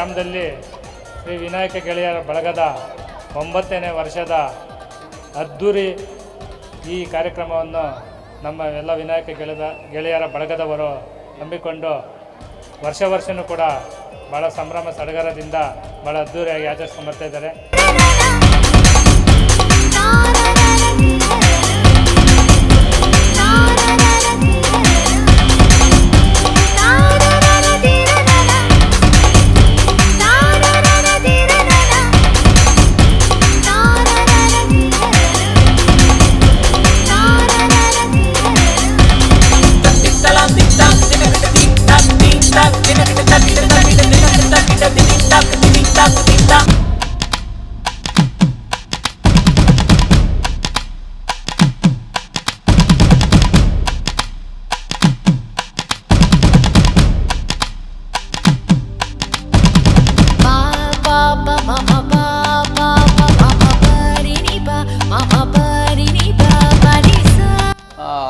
ಗ್ರಾಮದಲ್ಲಿ ಶ್ರೀ ವಿನಾಯಕ ಗೆಳೆಯರ ಬಳಗದ ಒಂಬತ್ತನೇ ವರ್ಷದ ಅದ್ಧೂರಿ ಈ ಕಾರ್ಯಕ್ರಮವನ್ನು ನಮ್ಮ ಎಲ್ಲ ವಿನಾಯಕ ಗೆಳೆದ ಗೆಳೆಯರ ಬಳಗದವರು ನಂಬಿಕೊಂಡು ವರ್ಷ ವರ್ಷವೂ ಕೂಡ ಭಾಳ ಸಂಭ್ರಮ ಸಡಗರದಿಂದ ಭಾಳ ಅದ್ಧೂರಿಯಾಗಿ ಆಚರಿಸ್ಕೊಂಡು ಬರ್ತಾ ಇದ್ದಾರೆ.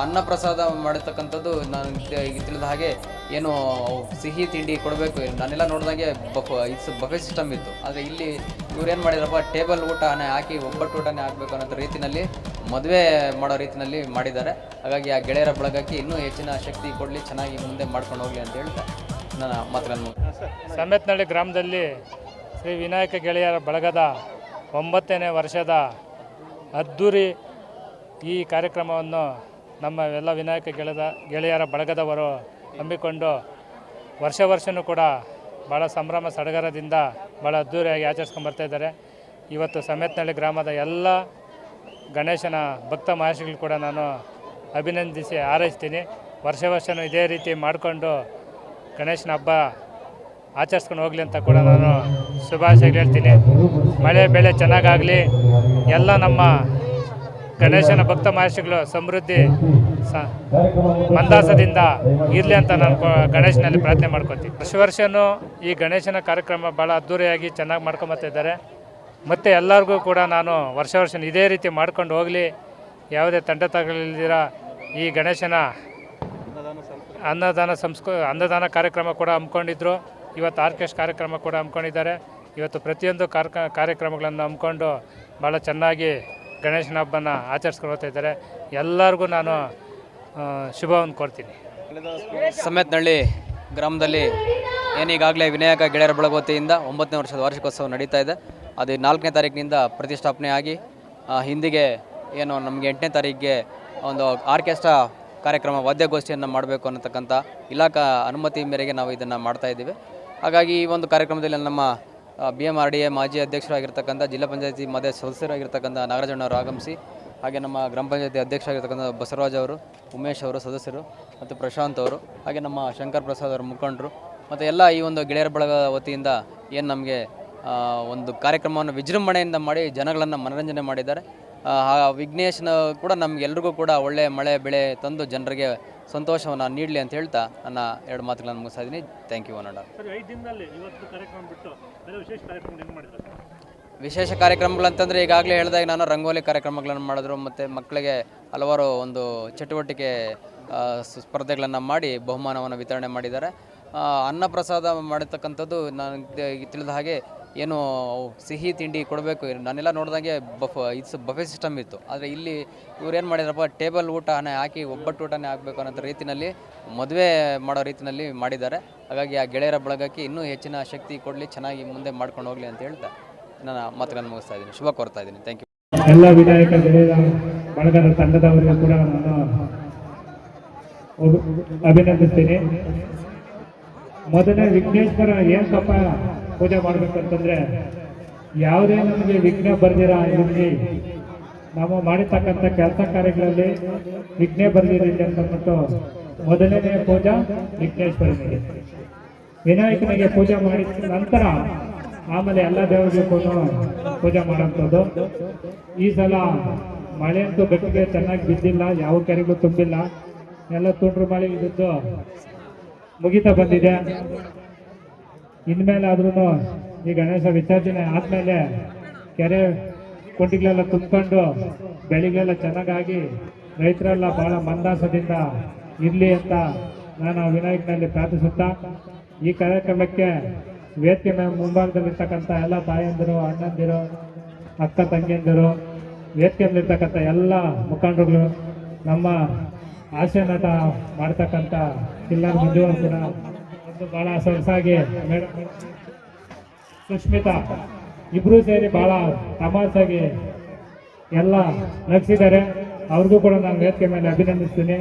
ಅನ್ನಪ್ರಸಾದ ಮಾಡಿರ್ತಕ್ಕಂಥದ್ದು ನಾನು ತಿ- ಈಗ ತಿಳಿದ ಹಾಗೆ ಏನು ಸಿಹಿ ತಿಂಡಿ ಕೊಡಬೇಕು ನಾನೆಲ್ಲ ನೋಡಿದಾಗೆ ಬಫ್ ಇದು ಬಫೆ ಸಿಸ್ಟಮ್ ಇತ್ತು. ಆದರೆ ಇಲ್ಲಿ ಇವ್ರು ಏನು ಮಾಡಿದ್ರಪ್ಪ, ಟೇಬಲ್ ಊಟನೇ ಹಾಕಿ ಒಬ್ಬಟ್ಟು ಊಟನೇ ಹಾಕಬೇಕು ಅನ್ನೋ ರೀತಿಯಲ್ಲಿ ಮದುವೆ ಮಾಡೋ ರೀತಿಯಲ್ಲಿ ಮಾಡಿದ್ದಾರೆ. ಹಾಗಾಗಿ ಆ ಗೆಳೆಯರ ಬಳಗಕ್ಕೆ ಇನ್ನೂ ಹೆಚ್ಚಿನ ಶಕ್ತಿ ಕೊಡಲಿ, ಚೆನ್ನಾಗಿ ಮುಂದೆ ಮಾಡ್ಕೊಂಡು ಹೋಗಲಿ ಅಂತ ಹೇಳ್ತಾ ನನ್ನ ಮಾತನ್ನು ಸಮೇತನಹಳ್ಳಿ ಗ್ರಾಮದಲ್ಲಿ ಶ್ರೀ ವಿನಾಯಕ ಗೆಳೆಯರ ಬಳಗದ ಒಂಬತ್ತನೇ ವರ್ಷದ ಅದ್ಧೂರಿ ಈ ಕಾರ್ಯಕ್ರಮವನ್ನು ನಮ್ಮ ಎಲ್ಲ ವಿನಾಯಕ ಗೆಳೆದ, ಗೆಳೆಯರ ಬಳಗದವರು ಹಮ್ಮಿಕೊಂಡು ವರ್ಷ ವರ್ಷವೂ ಕೂಡ ಭಾಳ ಸಂಭ್ರಮ ಸಡಗರದಿಂದ ಭಾಳ ಅದ್ದೂರಿಯಾಗಿ ಆಚರಿಸ್ಕೊಂಡು ಬರ್ತಾ ಇದ್ದಾರೆ. ಇವತ್ತು ಸಮೇತನಹಳ್ಳಿ ಗ್ರಾಮದ ಎಲ್ಲ ಗಣೇಶನ ಭಕ್ತ ಮಹರ್ಷಿಗಳು ಕೂಡ ನಾನು ಅಭಿನಂದಿಸಿ ಹಾರೈಸ್ತೀನಿ. ವರ್ಷ ವರ್ಷವೂ ಇದೇ ರೀತಿ ಮಾಡಿಕೊಂಡು ಗಣೇಶನ ಹಬ್ಬ ಆಚರಿಸ್ಕೊಂಡು ಹೋಗಲಿ ಅಂತ ಕೂಡ ನಾನು ಶುಭಾಶಯ ಹೇಳ್ತೀನಿ. ಮಳೆ, ಬೆಳೆ ಚೆನ್ನಾಗಾಗಲಿ. ಎಲ್ಲ ನಮ್ಮ ಗಣೇಶನ ಭಕ್ತ ಮಹರ್ಷಿಗಳು ಸಮೃದ್ಧಿ ಮಂದಾಸದಿಂದ ಇರಲಿ ಅಂತ ನಾನು ಗಣೇಶನಲ್ಲಿ ಪ್ರಾರ್ಥನೆ ಮಾಡ್ಕೊತೀನಿ. ವರ್ಷ ವರ್ಷವೂ ಈ ಗಣೇಶನ ಕಾರ್ಯಕ್ರಮ ಭಾಳ ಅದ್ಧೂರಿಯಾಗಿ ಚೆನ್ನಾಗಿ ಮಾಡ್ಕೊಂಬತ್ತಿದ್ದಾರೆ ಮತ್ತು ಎಲ್ಲರಿಗೂ ಕೂಡ ನಾನು ವರ್ಷ ವರ್ಷ ಇದೇ ರೀತಿ ಮಾಡ್ಕೊಂಡು ಹೋಗಲಿ. ಯಾವುದೇ ತಂಡ ತಗಲಿಲ್ದಿರ ಈ ಗಣೇಶನ ಅನ್ನದಾನ ಸಂಸ್ಕ, ಅನ್ನದಾನ ಕಾರ್ಯಕ್ರಮ ಕೂಡ ಹಮ್ಮಿಕೊಂಡಿದ್ರು. ಇವತ್ತು ಆರ್ಕೆಸ್ಟ್ ಕಾರ್ಯಕ್ರಮ ಕೂಡ ಹಮ್ಮಿಕೊಂಡಿದ್ದಾರೆ. ಇವತ್ತು ಪ್ರತಿಯೊಂದು ಕಾರ್ಕ, ಕಾರ್ಯಕ್ರಮಗಳನ್ನು ಹಮ್ಮಿಕೊಂಡು ಭಾಳ ಚೆನ್ನಾಗಿ ಗಣೇಶನ ಹಬ್ಬನ ಆಚರಿಸ್ಕೊಂಡು ಹೋಗ್ತಾ ಇದ್ದಾರೆ. ಎಲ್ಲರಿಗೂ ನಾನು ಶುಭವನ್ನು ಕೋರ್ತೀನಿ. ಸಮೇತನಹಳ್ಳಿ ಗ್ರಾಮದಲ್ಲಿ ಏನೀಗಾಗಲೇ ವಿನಾಯಕ ಗೆಳೆಯರ ಬಳಗ ವತಿಯಿಂದ ಒಂಬತ್ತನೇ ವರ್ಷದ ವಾರ್ಷಿಕೋತ್ಸವ ನಡೀತಾ ಇದೆ. ಅದು ನಾಲ್ಕನೇ ತಾರೀಕಿನಿಂದ ಪ್ರತಿಷ್ಠಾಪನೆ ಆಗಿ ಹಿಂದಿಗೆ ಏನು ನಮಗೆ ಎಂಟನೇ ತಾರೀಕಿಗೆ ಒಂದು ಆರ್ಕೆಸ್ಟ್ರಾ ಕಾರ್ಯಕ್ರಮ, ವಾದ್ಯಗೋಷ್ಠಿಯನ್ನು ಮಾಡಬೇಕು ಅನ್ನತಕ್ಕಂಥ ಇಲಾಖಾ ಅನುಮತಿ ಮೇರೆಗೆ ನಾವು ಇದನ್ನು ಮಾಡ್ತಾ ಇದ್ದೀವಿ. ಹಾಗಾಗಿ ಈ ಒಂದು ಕಾರ್ಯಕ್ರಮದಲ್ಲಿ ನಮ್ಮ B M R D A ಮಾಜಿ ಅಧ್ಯಕ್ಷರಾಗಿರ್ತಕ್ಕಂಥ ಜಿಲ್ಲಾ ಪಂಚಾಯತಿ ಮಧ್ಯ ಸದಸ್ಯರಾಗಿರ್ತಕ್ಕಂಥ ನಾಗರಾಜಣ್ಣವರು ಆಗಮಿಸಿ, ಹಾಗೆ ನಮ್ಮ ಗ್ರಾಮ ಪಂಚಾಯತಿ ಅಧ್ಯಕ್ಷರಾಗಿರ್ತಕ್ಕಂಥ ಬಸವರಾಜ್ ಅವರು, ಉಮೇಶ್ ಅವರು ಸದಸ್ಯರು ಮತ್ತು ಪ್ರಶಾಂತ್ ಅವರು, ಹಾಗೆ ನಮ್ಮ ಶಂಕರ್ ಪ್ರಸಾದ್ ಅವರ ಮುಖಂಡರು ಮತ್ತು ಎಲ್ಲ ಈ ಒಂದು ಗೆಳೆಯರ ಬಳಗ ವತಿಯಿಂದ ಏನು ನಮಗೆ ಒಂದು ಕಾರ್ಯಕ್ರಮವನ್ನು ವಿಜೃಂಭಣೆಯಿಂದ ಮಾಡಿ ಜನಗಳನ್ನು ಮನರಂಜನೆ ಮಾಡಿದ್ದಾರೆ. ಆ, ವಿಘ್ನೇಶ್ನ ಕೂಡ ನಮಗೆಲ್ರಿಗೂ ಕೂಡ ಒಳ್ಳೆಯ ಮಳೆ ಬೆಳೆ ತಂದು ಜನರಿಗೆ ಸಂತೋಷವನ್ನು ನೀಡಲಿ ಅಂತ ಹೇಳ್ತಾ ನನ್ನ ಎರಡು ಮಾತುಗಳನ್ನು ಮುಗಿಸ್ತಾ ಇದ್ದೀನಿ. ಥ್ಯಾಂಕ್ ಯು ಅನ್ನೋಣ ವಿಶೇಷ ಕಾರ್ಯಕ್ರಮಗಳಂತಂದರೆ ಈಗಾಗಲೇ ಹೇಳಿದಾಗ ನಾನು ರಂಗೋಲಿ ಕಾರ್ಯಕ್ರಮಗಳನ್ನು ಮಾಡಿದ್ರು ಮತ್ತು ಮಕ್ಕಳಿಗೆ ಹಲವಾರು ಒಂದು ಚಟುವಟಿಕೆ ಸ್ಪರ್ಧೆಗಳನ್ನು ಮಾಡಿ ಬಹುಮಾನವನ್ನು ವಿತರಣೆ ಮಾಡಿದ್ದಾರೆ. ಅನ್ನಪ್ರಸಾದ ಮಾಡಿರ್ತಕ್ಕಂಥದ್ದು ನನಗೆ ತಿಳಿದ ಹಾಗೆ ಏನು ಸಿಹಿ ತಿಂಡಿ ಕೊಡಬೇಕು ನಾನೆಲ್ಲ ನೋಡಿದಂಗೆ ಬಫ್, ಇಟ್ಸ್ ಬಫೆ ಸಿಸ್ಟಮ್ ಇತ್ತು. ಆದರೆ ಇಲ್ಲಿ ಇವ್ರು ಏನು ಮಾಡಿದ್ರಪ್ಪ, ಟೇಬಲ್ ಊಟನೇ ಹಾಕಿ ಒಬ್ಬಟ್ಟು ಊಟನೇ ಹಾಕಬೇಕು ಅನ್ನೋ ರೀತಿಯಲ್ಲಿ ಮದುವೆ ಮಾಡೋ ರೀತಿನಲ್ಲಿ ಮಾಡಿದ್ದಾರೆ. ಹಾಗಾಗಿ ಆ ಗೆಳೆಯರ ಬಳಗಕ್ಕೆ ಇನ್ನೂ ಹೆಚ್ಚಿನ ಶಕ್ತಿ ಕೊಡಲಿ, ಚೆನ್ನಾಗಿ ಮುಂದೆ ಮಾಡ್ಕೊಂಡು ಹೋಗಲಿ ಅಂತ ಹೇಳ್ತಾ ನನ್ನ ಮಾತುಗಳನ್ನು ಮುಗಿಸ್ತಾ ಇದ್ದೀನಿ. ಶುಭ ಕೋರ್ತಾ ಇದ್ದೀನಿ. ಥ್ಯಾಂಕ್ ಯು ಎಲ್ಲ ವಿಧಾಯಕ ಗೆಳೆಯರ ಬಳಗದ ತಂಡದವರಿಗೂ ಕೂಡ ನಾನು ಅಭಿನಂದಿಸ್ತೇನೆ. ಮೊದಲನೇ ವಿಘ್ನೇಶ್ವರ ಏನಕ್ಕಪ್ಪ ಪೂಜೆ ಮಾಡ್ಬೇಕಂತಂದ್ರೆ ಯಾವುದೇ ನಮಗೆ ವಿಘ್ನ ಬರ್ದಿರ ಇಲ್ಲಿ, ನಾವು ಮಾಡಿರ್ತಕ್ಕಂಥ ಕೆಲಸ ಕಾರ್ಯಗಳಲ್ಲಿ ವಿಘ್ನೆ ಬರ್ದಿರಲಿ ಅಂತಂದ್ಬಿಟ್ಟು ಮೊದಲನೇ ಪೂಜಾ ವಿಘ್ನೇಶ್ವರನಿಗೆ. ವಿನಾಯಕನಿಗೆ ಪೂಜೆ ಮಾಡಿದ ನಂತರ ಆಮೇಲೆ ಎಲ್ಲ ದೇವರಿಗೂ ಪೂಜೆ ಮಾಡೋಂಥದ್ದು ಈ ಸಲ ಮಳೆ ಅಂತೂ ಚೆನ್ನಾಗಿ ಬಿದ್ದಿಲ್ಲ, ಯಾವ ಕೆರೆಗೂ ತುಂಬಿಲ್ಲ. ಎಲ್ಲ ತುಂಡ್ರು ಮಳೆ ಇದ್ದದ್ದು ಮುಗಿತಾ ಬಂದಿದೆ. ಇನ್ಮೇಲೆ ಆದ್ರೂ ಈ ಗಣೇಶ ವಿಸರ್ಜನೆ ಆದ್ಮೇಲೆ ಕೆರೆ ಕೊಂಡಿಗಳೆಲ್ಲ ತುಂಬಿಕೊಂಡು ಬೆಳಿಗ್ಗೆಲ್ಲ ಚೆನ್ನಾಗಾಗಿ ರೈತರೆಲ್ಲ ಬಹಳ ಮಂದಾಸದಿಂದ ಇರಲಿ ಅಂತ ನಾನು ವಿನಾಯಕನಲ್ಲಿ ಪ್ರಾರ್ಥಿಸುತ್ತಾ, ಈ ಕಾರ್ಯಕ್ರಮಕ್ಕೆ ವೇದಿಕೆ ಮೇಲೆ ಮುಂಭಾಗದಲ್ಲಿರ್ತಕ್ಕಂಥ ಎಲ್ಲ ತಾಯಂದಿರು, ಅಣ್ಣಂದಿರು, ಅಕ್ಕ ತಂಗಿಯಂದಿರು, ವೇದಿಕೆಯಲ್ಲಿರ್ತಕ್ಕಂಥ ಎಲ್ಲ ಮುಖಂಡರುಗಳು ನಮ್ಮ ಹಾಸ್ಯ ನಟ ಮಾಡ್ತಕ್ಕಂಥ ಕಿಲ್ಲರ್ ಕೂಡ ಭಾಳ ಸೊಗಸಾಗಿ ಮೇಡಮ್ ಸುಷ್ಮಿತಾ ಇಬ್ರು ಸೇರಿ ಬಹಳ ತಮಾಷಾಗಿ ಎಲ್ಲ ನಗಿಸಿದ್ದಾರೆ. ಅವ್ರಿಗೂ ಕೂಡ ನಾನು ವೇದಿಕೆ ಮೇಲೆ ಅಭಿನಂದಿಸ್ತೀನಿ.